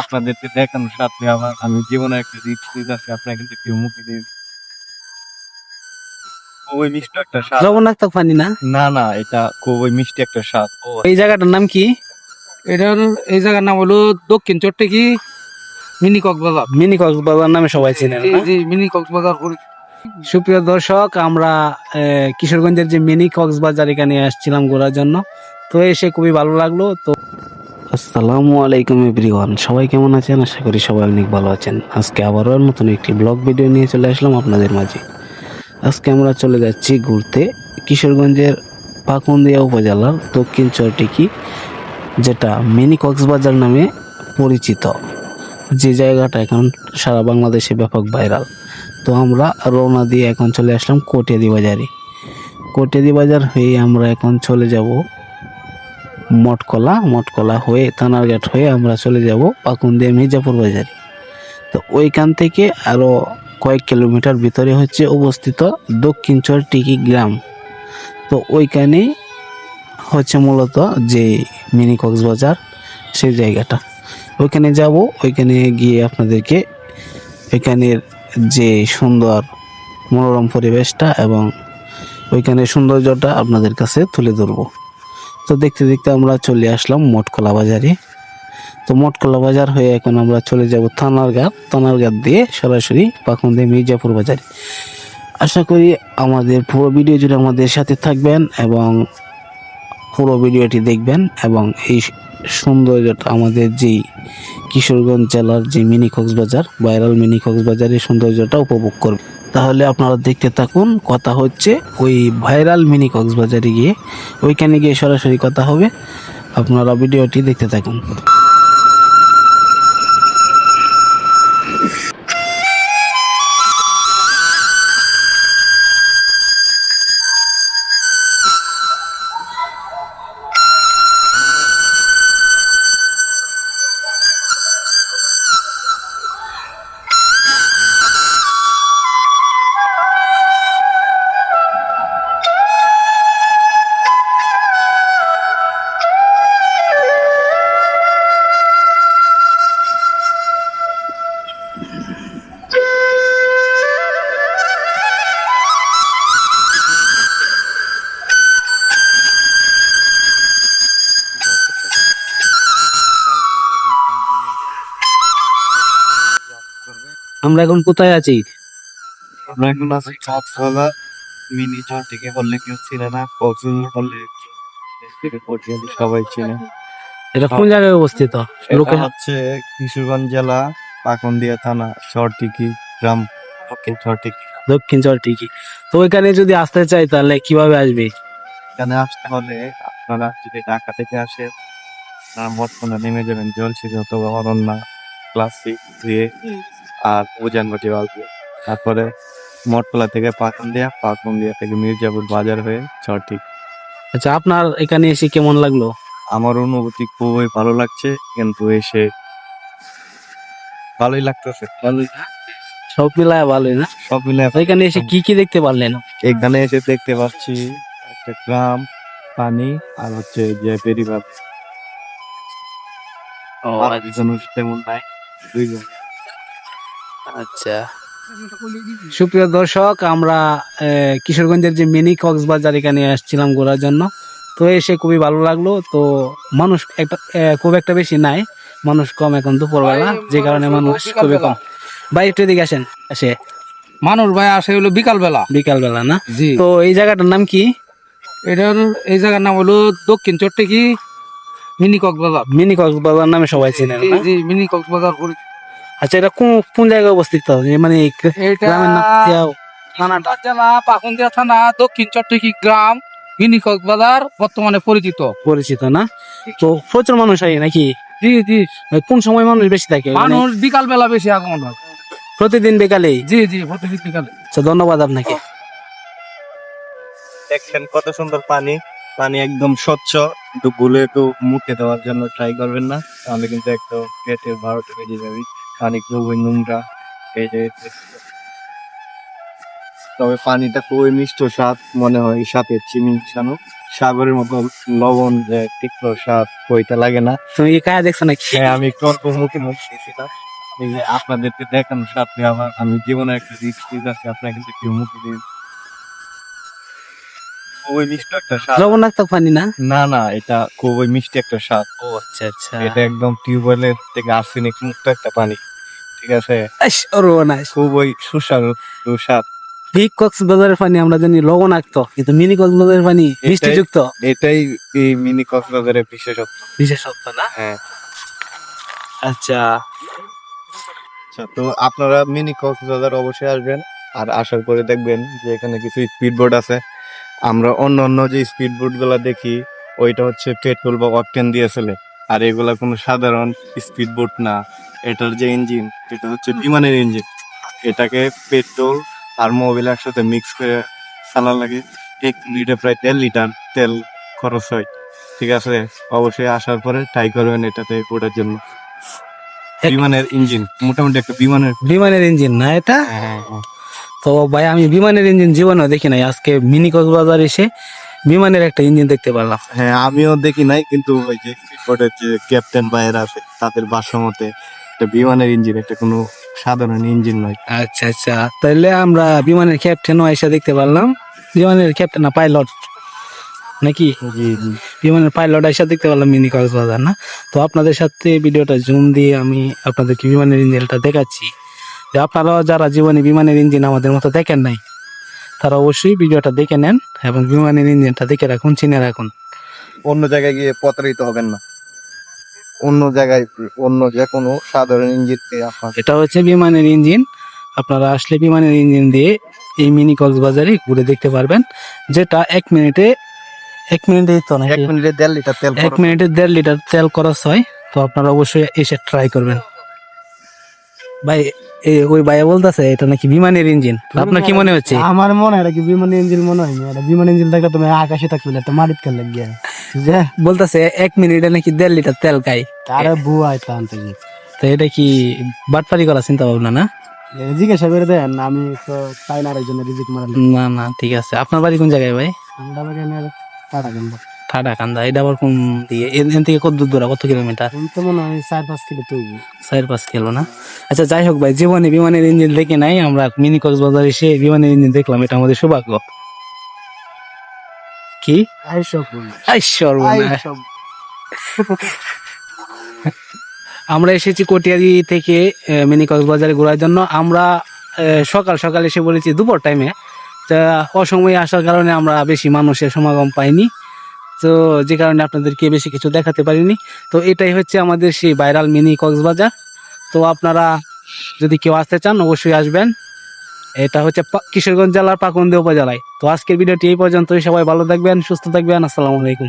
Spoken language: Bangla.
আপনাদেরকে দেখানোর সাথে আমার আমি জীবনে একটা রিক্স নিতে আপনার কিন্তু কেউ মুখে খুবই মিষ্টি একটা স্বাদ। লবণাক্ত পানি না? না না এটা খুবই মিষ্টি একটা স্বাদ। এই জায়গাটার নাম কি? এটার এই জায়গার নাম হলো দক্ষিণ চট্টকি মিনি কক্সবাজার। মিনি কক্সবাজার নামে সবাই চেনেন জি মিনি কক্সবাজার সুপ্রিয় দর্শক আমরা আহ, কিশোরগঞ্জের যে মিনি কক্সবাজার এখানে আসছিলাম ঘোরার জন্য। তো এসে খুবই ভালো লাগল। তো আসসালামু আলাইকুম এভরিওয়ান। সবাই কেমন আছেন? আশা করি সবাই অনেক ভালো আছেন। আজকে আবারও মতন একটি ব্লগ ভিডিও নিয়ে চলে আসলাম আপনাদের মাঝে। আজকে আমরা চলে যাচ্ছি ঘুরতে কিশোরগঞ্জের পাকুন্দিয়া উপজেলার দক্ষিণ চরটিকি, যেটা মিনি কক্সবাজার নামে পরিচিত। যে জায়গাটা এখন সারা বাংলাদেশে ব্যাপক ভাইরাল। তো আমরা রওনা দিয়ে এখন চলে আসলাম কোটিয়াদি বাজারে। কোটিয়াদি বাজার হয়ে আমরা এখন চলে যাব মটকলা মটকলা হয়ে থানারঘাট হয়ে আমরা চলে যাব পাকুন্দিয়া মির্জাপুর বাজারে। তো ওইখান থেকে আরও কয়েক কিলোমিটার ভিতরে হচ্ছে অবস্থিত দক্ষিণ চর টিকি গ্রাম। তো ওইখানে হচ্ছে মূলত যে মিনি কক্সবাজার, সেই জায়গাটা। ওইখানে যাব, ওইখানে গিয়ে আপনাদেরকে এখানের যে সুন্দর মনোরম পরিবেশটা এবং ওইখানে সৌন্দর্যটা আপনাদের কাছে তুলে ধরবো। তো দেখতে দেখতে আমরা চলে আসলাম মটকলা বাজারে। তো মটকলা বাজার হয়ে এখন আমরা চলে যাব থানার ঘাট। থানার ঘাট দিয়ে সরাসরি পাকুন্দে মির্জাপুর বাজারে। আশা করি আমাদের পুরো ভিডিও জুড়ে আমাদের সাথে থাকবেন এবং পুরো ভিডিওটি দেখবেন এবং এই সৌন্দর্যটা আমাদের যেই কিশোরগঞ্জ জেলার যে মিনি কক্সবাজার, ভাইরাল মিনি কক্সবাজারের সৌন্দর্যটা উপভোগ করবে তাহলে আপনারা দেখতে থাকুন, কথা হচ্ছে ওই ভাইরাল মিনি কক্সবাজারে গিয়ে, ওইখানে গিয়ে সরাসরি কথা হবে। আপনারা ভিডিওটি দেখতে থাকুন। আমরা এখন কোথায় আছি? আমরা এখন আছি কক্সবাজার মিনি চর থেকে বললে কেউ চিনে না কক্সবাজার বললে সবাই চিনে। এটা কোন জায়গায় অবস্থিত? এটা লোকে হচ্ছে কিশোরগঞ্জ জেলা পাকুন্দিয়া থানা চরটিকি গ্রাম দক্ষিণ চরটিকি দক্ষিণ ঠিকই তো ওইখানে যদি আসতে চাই তাহলে কীভাবে আসবে? এখানে আসতে হলে আপনারা যদি ঢাকা থেকে আসে আপনারা বর্তমানে নেমে যাবেন জলসিরি অথবা অরণ্যা ক্লাসিক দিয়ে। আর উজানবাটি বাজবে তারপরে মটকলা থেকে পাকুন্দিয়া পাকুন্দিয়া থেকে মির্জাপুর বাজার হয়ে চরটিক আচ্ছা আপনার এখানে এসে কেমন লাগল? আমার অনুভূতি খুবই ভালো লাগছে কিন্তু এসে ভালোই লাগতেছে। ভালোই সব মিলায় ভালোই না? সব মিলে তো এখানে এসে কি কি দেখতে পারলেন? এখানে এসে দেখতে পাচ্ছি একটা গ্রাম পানি আর হচ্ছে যে বেরিবাদ তেমন নাই দুইজন। আচ্ছা। সুপ্রিয় দর্শক আমরা কিশোরগঞ্জের যে মিনি কক্সবাজার এখানে আসছিলাম ঘোরার জন্য তো এসে খুবই ভালো লাগল। তো মানুষ একটা খুব একটা বেশি নাই মানুষ কম এখন দুপুরবেলা যে কারণে মানুষ খুবই কম। ভাই একটু এদিকে আসেন আসে। মানুষ ভাই আসে হলো বিকাল বেলা বিকাল বেলা না? জি। তো এই জায়গাটার নাম কি? এটার এই জায়গার নাম হলো দক্ষিণ চট্টকি মিনি কক্সবাজার। মিনি কক্সবাজার নামে সবাই চেনেন জি মিনি কক্সবাজার আচ্ছা এটা কোন কোন জায়গায় অবস্থিত? মানে গ্রামের নাম থানাটা জেলা পাকুন্দিয়া থানা দক্ষিণ চট্টকি গ্রাম মিনি কক্সবাজার বর্তমানে পরিচিত। পরিচিত না? তো প্রচুর মানুষ হয় নাকি? জি জি। কোন সময় মানুষ বেশি থাকে? মানে মানুষ বিকাল বেলা বেশি আগমন হয়। প্রতিদিন বিকালে? জি জি প্রতিদিন বিকালে। আচ্ছা ধন্যবাদ আপনাকে। দেখছেন কত সুন্দর পানি। পানি একদম স্বচ্ছ। একটু ভুলে একটু মুখে দেওয়ার জন্য ট্রাই করবেন না। তাহলে কিন্তু একটু পেটের বারোটা বেজে যাবে। খুবই নোংরা এই যে। তবে পানিটা খুবই মিষ্ট স্বাদ মনে হয় সাথে চিনি মিশানো সাগরের মতো লবণ যে তীক্ষ্ণ স্বাদ ওইটা লাগে না। তুমি কি কায়া দেখছ নাকি? হ্যাঁ আমি একটু অল্প মুখে মুখ দিয়েছিলাম। এই যে আপনাদেরকে দেখানোর সাথে আমার আমি জীবনে একটা নিতে আছি আপনাকে কিন্তু কেউ মুখে দিন খুবই মিষ্টি একটা স্বাদ লবণাক্ত পানি না? না না এটা খুবই মিষ্টি একটা স্বাদ ও আচ্ছা আচ্ছা। এটা একদম টিউবওয়েলের থেকে আর্সেনিক মুক্ত একটা পানি। ঠিক আছে? সর্বনাশ খুবই সুস্বাদু সুস্বাদ। কক্সবাজারের পানি আমরা জানি লবণাক্ত কিন্তু মিনি কক্সবাজারের পানি এটাই এই মিনি কক্সবাজারের বিশেষত্ব। বিশেষত্ব না? হ্যাঁ। আচ্ছা। আচ্ছা তো আপনারা মিনি কক্সবাজার অবশ্যই আসবেন আর আসার পরে দেখবেন যে এখানে কিছু স্পিড বোট আছে। আমরা অন্য অন্য যে স্পিড বোটগুলা দেখি ওইটা হচ্ছে পেট্রোল বা অকটেন দিয়ে চলে। আর এগুলা কোনো সাধারণ স্পিড বোট না। এটার যে ইঞ্জিন এটা হচ্ছে বিমানের ইঞ্জিন এটাকে পেট্রোল আর মোবিল সাথে মিক্স করে চালা লাগে। এক লিটার প্রায় দেড় লিটার তেল খরচ হয়। ঠিক আছে? অবশ্যই আসার পরে ট্রাই করবেন এটাতে ওটার জন্য। বিমানের ইঞ্জিন মোটামুটি একটা বিমানের বিমানের ইঞ্জিন না এটা? হ্যাঁ, হ্যাঁ। তো ভাই আমি বিমানের ইঞ্জিন জীবনেও দেখি নাই। আজকে মিনি কক্সবাজার এসে বিমানের একটা ইঞ্জিন দেখতে পারলাম। হ্যাঁ আমিও দেখি নাই কিন্তু ওই যে ক্যাপ্টেন বাইরে আছে তাদের ভাষ্য মতে একটা বিমানের ইঞ্জিন এটা কোনো সাধারণ ইঞ্জিন নয়। আচ্ছা আচ্ছা। তাহলে আমরা বিমানের ক্যাপ্টেনও এসে দেখতে পারলাম। বিমানের ক্যাপ্টেন না পাইলট নাকি? জি জি। বিমানের পাইলট এসে দেখতে পারলাম মিনি কক্সবাজার না? তো আপনাদের সাথে ভিডিওটা জুম দিয়ে আমি আপনাদেরকে বিমানের ইঞ্জিনটা দেখাচ্ছি। যে আপনারাও যারা জীবনে বিমানের ইঞ্জিন আমাদের মতো দেখেন নাই তারা অবশ্যই ভিডিওটা দেখে নেন এবং বিমানের ইঞ্জিনটা দেখে রাখুন চিনে রাখুন। অন্য জায়গায় গিয়ে প্রতারিত হবেন না। অন্য জায়গায় অন্য যে কোনো সাধারণ ইঞ্জিনকে আপনার এটা হচ্ছে বিমানের ইঞ্জিন। আপনারা আসলে বিমানের ইঞ্জিন দিয়ে এই মিনি কক্সবাজারে ঘুরে দেখতে পারবেন যেটা এক মিনিটে এক মিনিটে তো না এক মিনিটে দেড় লিটার তেল এক মিনিটে দেড় লিটার তেল খরচ হয় তো আপনারা অবশ্যই এসে ট্রাই করবেন। ভাই ওই ভাইয়া বলতেছে এটা নাকি বিমানের ইঞ্জিন? আপনার কি মনে হচ্ছে? আমার মনে হয় এটা কি বিমান ইঞ্জিন মনে হয় না এটা বিমান ইঞ্জিন থাকলে তুমি আকাশে থাকবে এটা মাটিত কেন লাগিয়ে যে বলতেছে এক মিনিটে নাকি দেড় লিটার তেল খাই। আরে বুয়া আনতে তো এটা কি বাটপারি করার চিন্তা ভাবনা না জিজ্ঞাসা করে দেন আমি তো চাই না আরেকজনের রিজিক মারা না না ঠিক আছে। আপনার বাড়ি কোন জায়গায় ভাই? আমরা এটা আবার কোন দিয়ে? এখান থেকে কত দূর দূরা কত কিলোমিটার? তো মনে হয় চার পাঁচ কিলো তুলবো চার পাঁচ কিলো না? আচ্ছা যাই হোক ভাই জীবনে বিমানের ইঞ্জিন দেখে নাই আমরা মিনি কক্সবাজার এসে বিমানের ইঞ্জিন দেখলাম এটা আমাদের সৌভাগ্য। কি। আমরা এসেছি কটিয়ারি থেকে মিনি কক্সবাজারে ঘোরার জন্য। আমরা সকাল সকাল এসে বলেছি দুপুর টাইমে তা অসময়ে আসার কারণে আমরা বেশি মানুষের সমাগম পাইনি। তো যে কারণে আপনাদেরকে বেশি কিছু দেখাতে পারিনি। তো এটাই হচ্ছে আমাদের সেই ভাইরাল মিনি কক্সবাজার। তো আপনারা যদি কেউ আসতে চান অবশ্যই আসবেন। এটা হচ্ছে কিশোরগঞ্জ জেলার পাকুন্দি উপজেলায়। তো আজকের ভিডিওটি এই পর্যন্তই। সবাই ভালো থাকবেন, সুস্থ থাকবেন। আসসালামু আলাইকুম।